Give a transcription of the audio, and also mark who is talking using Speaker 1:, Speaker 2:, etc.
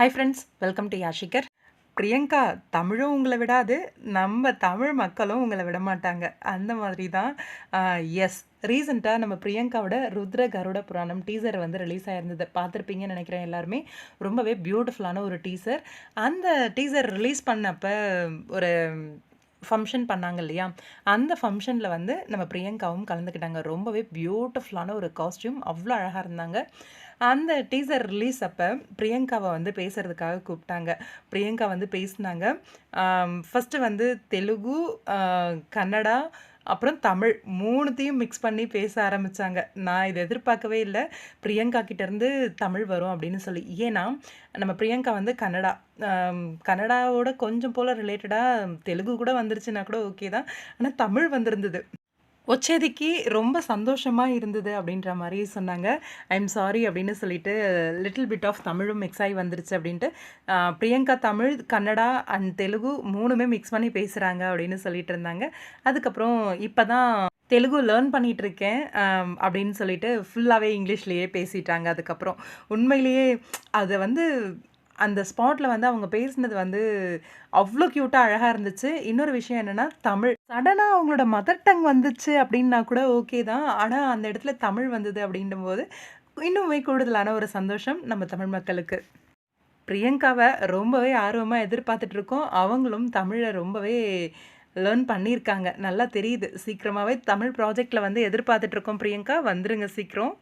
Speaker 1: Hi friends welcome to யாஷிகர் பிரியங்கா தமிழும் உங்களை விடாது நம்ம தமிழ் மக்களும் உங்களை விட மாட்டாங்க அந்த மாதிரி தான் எஸ் ரீசெண்டாக நம்ம பிரியங்காவோட ருத்ர கருட புராணம் டீசர் வந்து ரிலீஸ் ஆகிருந்தது பார்த்துருப்பீங்கன்னு நினைக்கிறேன் எல்லாருமே. ரொம்பவே பியூட்டிஃபுல்லான ஒரு டீசர் அந்த டீசர் ரிலீஸ் பண்ணப்போ ஒரு ஃபங்க்ஷன் பண்ணாங்க இல்லையா? அந்த ஃபங்க்ஷனில் வந்து நம்ம பிரியங்காவும் கலந்துக்கிட்டாங்க. ரொம்பவே பியூட்டிஃபுல்லான ஒரு காஸ்டியூம் அவ்வளோ அழகாக இருந்தாங்க. அந்த டீசர் ரிலீஸ் அப்போ பிரியங்காவை வந்து பேசுகிறதுக்காக கூப்பிட்டாங்க. பிரியங்கா வந்து பேசினாங்க. ஃபஸ்ட்டு வந்து தெலுங்கு கன்னடா அப்புறம் தமிழ் மூணுத்தையும் மிக்ஸ் பண்ணி பேச ஆரம்பித்தாங்க நான் இதை எதிர்பார்க்கவே இல்லை. பிரியங்கா கிட்டேருந்து தமிழ் வரும் அப்படின்னு சொல்லி. ஏன்னா நம்ம பிரியங்கா வந்து கன்னடா. கன்னடாவோட கொஞ்சம் போல் ரிலேட்டடாக தெலுங்கு கூட வந்துருச்சுன்னா கூட ஓகே தான். ஆனால் தமிழ் வந்திருந்தது. ஒச்சேதிக்கு ரொம்ப சந்தோஷமாக இருந்தது அப்படின்ற மாதிரி சொன்னாங்க. ஐ எம் சாரி அப்படின்னு சொல்லிட்டு லிட்டில் பிட் ஆஃப் தமிழும் மிக்ஸ் ஆகி வந்துருச்சு அப்படின்ட்டு பிரியங்கா தமிழ் கன்னடா அண்ட் தெலுங்கு மூணுமே மிக்ஸ் பண்ணி பேசுகிறாங்க அப்படின்னு சொல்லிட்டு இருந்தாங்க. அதுக்கப்புறம் இப்போ தான் தெலுங்கு லேர்ன் பண்ணிகிட்ருக்கேன் அப்படின்னு சொல்லிட்டு ஃபுல்லாகவே இங்கிலீஷ்லேயே பேசிட்டாங்க. அதுக்கப்புறம் உண்மையிலேயே அதை வந்து அந்த ஸ்பாட்டில் வந்து அவங்க பேசினது வந்து அவ்வளோ க்யூட்டாக அழகாக இருந்துச்சு. இன்னொரு விஷயம் என்னென்னா தமிழ். சடனாக அவங்களோட மதர் டங் வந்துச்சு அப்படின்னா கூட ஓகே தான். ஆனால் அந்த இடத்துல தமிழ் வந்தது அப்படின்னும்போது இன்னுமே கூடுதலான ஒரு சந்தோஷம் நம்ம தமிழ் மக்களுக்கு. பிரியங்காவை ரொம்பவே ஆர்வமாக எதிர்பார்த்துட்டு இருக்கோம். அவங்களும் தமிழை ரொம்பவே லேர்ன் பண்ணியிருக்காங்க. நல்லா தெரியுது. சீக்கிரமாகவே தமிழ் ப்ராஜெக்டில் வந்து எதிர்பார்த்துட்ருக்கோம் பிரியங்கா. வந்துருங்க சீக்கிரம்.